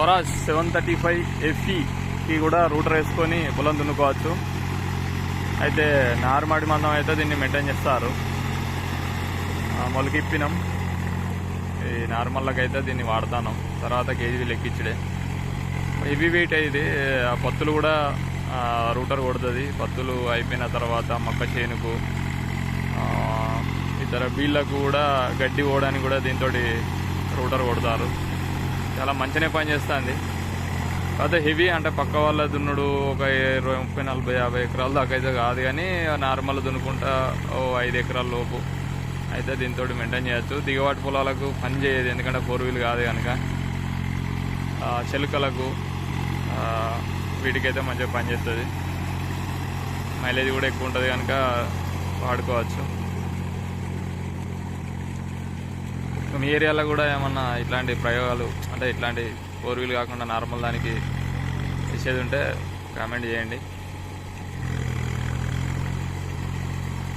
Swaraj seven thirty five ఎఫ్ఈకి కూడా router వేసుకొని పొలం దున్నుకోవచ్చు. అయితే నార్మడి మందం అయితే దీన్ని మెయింటైన్ చేస్తారు. మొలకిప్పినాం ఈ నార్మల్గా అయితే దీన్ని వాడతాను. తర్వాత కేజీ లెక్కించడే హెవీ వెయిట్ అయితే ఆ పత్తులు కూడా రూటర్ కొడుతుంది. పత్తులు అయిపోయిన తర్వాత మొక్క చేనుకు ఇతర బీళ్ళకు కూడా గడ్డి పోవడానికి కూడా దీంతో రూటర్ కొడతారు. చాలా మంచినే పని చేస్తుంది. కాకపోతే హెవీ అంటే పక్క వాళ్ళ దున్నుడు ఒక ఇరవై ముప్పై నలభై యాభై ఎకరాల దాకా అయితే కాదు కానీ నార్మల్ దున్నుకుంటా ఓ ఐదు ఎకరాల లోపు అయితే దీంతో మెయింటైన్ చేయొచ్చు. దిగవాటి పొలాలకు పని చేయదు ఎందుకంటే ఫోర్ వీల్ కాదు కనుక. చెలుకలకు వీటికైతే మంచిగా పని చేస్తుంది. మైలేజ్ కూడా ఎక్కువ ఉంటుంది కనుక వాడుకోవచ్చు. మీ ఏరియాలో కూడా ఏమన్నా ఇట్లాంటి ప్రయోగాలు అంటే ఇట్లాంటి ఫోర్ వీల్ కాకుండా నార్మల్ దానికి ఇచ్చేది ఉంటే కామెంట్ చేయండి.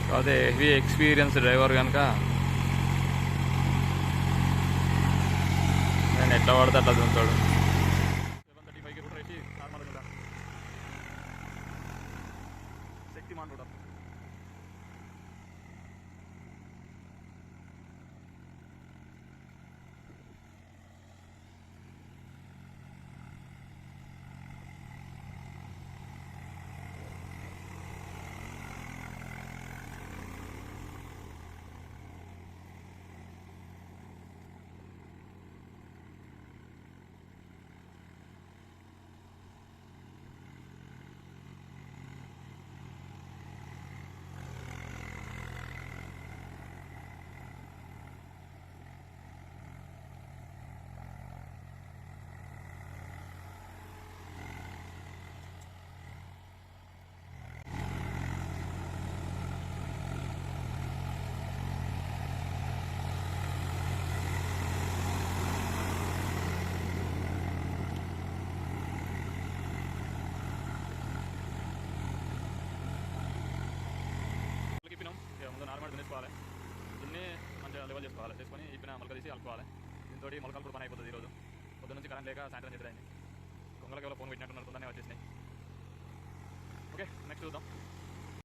కాకపోతే హెవీ ఎక్స్పీరియన్స్ డ్రైవర్ కనుక నేను ఎట్లా పడితే అట్లా దుంతాడు శక్తిమాన్ కూడా ఇప్పినాం ఇక ముందు నార్మల్ దున్ని మంచిగా లెవెల్ చేసుకోవాలి. చేసుకొని ఇప్పిన మొలక తీసి అలుకోవాలి దీంతో మొలకలు కూడా పని అయిపోతుంది ఈరోజు. పొద్దు నుంచి కరెంట్ లేక సాయంత్రం చేసేదాన్ని కొంగలకి ఎవరో ఫోన్ పెట్టినట్టున్నారు తొందరనే వచ్చేసినాయి. ఓకే నెక్స్ట్ చూద్దాం.